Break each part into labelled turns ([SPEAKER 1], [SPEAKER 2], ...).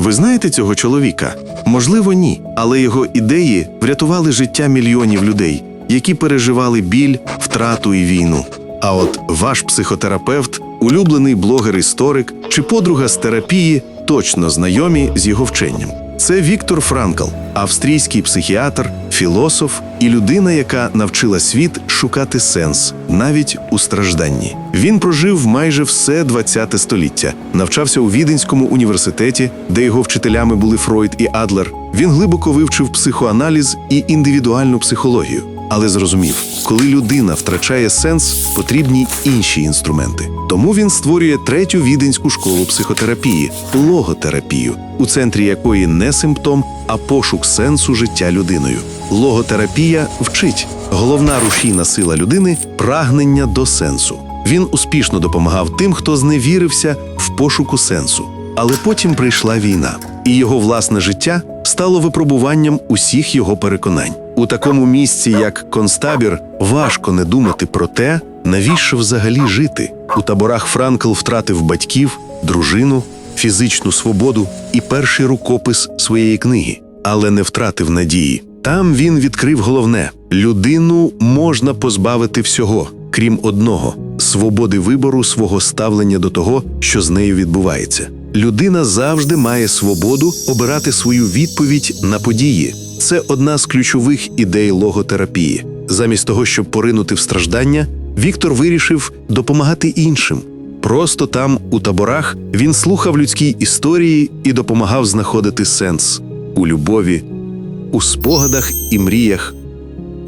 [SPEAKER 1] Ви знаєте цього чоловіка? Можливо, ні, але його ідеї врятували життя мільйонів людей, які переживали біль, втрату і війну. А от ваш психотерапевт, улюблений блогер-історик чи подруга з терапії точно знайомі з його вченням. Це Віктор Франкл, австрійський психіатр, філософ і людина, яка навчила світ шукати сенс навіть у стражданні. Він прожив майже все ХХ століття, навчався у Віденському університеті, де його вчителями були Фройд і Адлер. Він глибоко вивчив психоаналіз і індивідуальну психологію, але зрозумів, коли людина втрачає сенс, потрібні інші інструменти. Тому він створює третю віденську школу психотерапії логотерапію, у центрі якої не симптом, а пошук сенсу життя людиною. Логотерапія вчить головна рушійна сила людини прагнення до сенсу. Він успішно допомагав тим, хто зневірився в пошуку сенсу. Але потім прийшла війна, і його власне життя стало випробуванням усіх його переконань. У такому місці, як концтабір, важко не думати про те, навіщо взагалі жити. У таборах Франкл втратив батьків, дружину, фізичну свободу і перший рукопис своєї книги, але не втратив надії. Там він відкрив головне: людину можна позбавити всього, крім одного свободи вибору свого ставлення до того, що з нею відбувається. Людина завжди має свободу обирати свою відповідь на події. Це одна з ключових ідей логотерапії. Замість того, щоб поринути в страждання, Віктор вирішив допомагати іншим. Просто там, у таборах, він слухав людські історії і допомагав знаходити сенс у любові, у спогадах і мріях,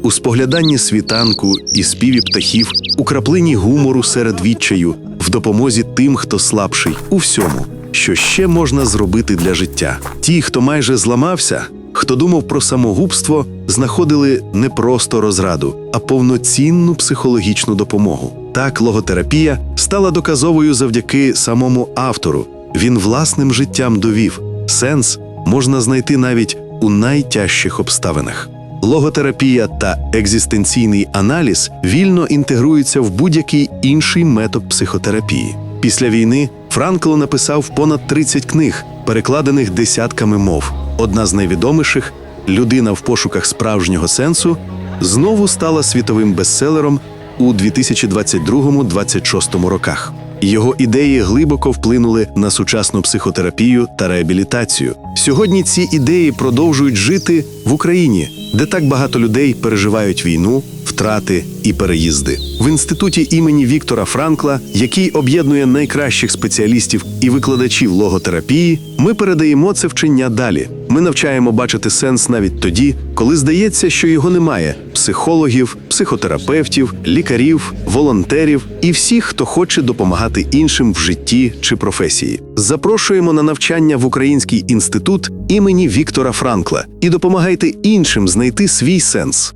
[SPEAKER 1] у спогляданні світанку і співі птахів, у краплині гумору серед відчаю, в допомозі тим, хто слабший, у всьому, що ще можна зробити для життя. Ті, хто майже зламався, хто думав про самогубство, знаходили не просто розраду, а повноцінну психологічну допомогу. Так, логотерапія стала доказовою завдяки самому автору. Він власним життям довів сенс можна знайти навіть у найтяжчих обставинах. Логотерапія та екзистенційний аналіз вільно інтегруються в будь-який інший метод психотерапії. Після війни Франкл написав понад 30 книг, перекладених десятками мов. Одна з найвідоміших Людина в пошуках справжнього сенсу знову стала світовим бестселером у 2022-2026 роках. Його ідеї глибоко вплинули на сучасну психотерапію та реабілітацію. Сьогодні ці ідеї продовжують жити в Україні, де так багато людей переживають війну, втрати і переїзди. В інституті імені Віктора Франкла, який об'єднує найкращих спеціалістів і викладачів логотерапії, ми передаємо це вчення далі. Ми навчаємо бачити сенс навіть тоді, коли здається, що його немає: психологів, психотерапевтів, лікарів, волонтерів і всіх, хто хоче допомагати іншим в житті чи професії. Запрошуємо на навчання в Український інститут імені Віктора Франкла і допомагайте іншим знайти свій сенс.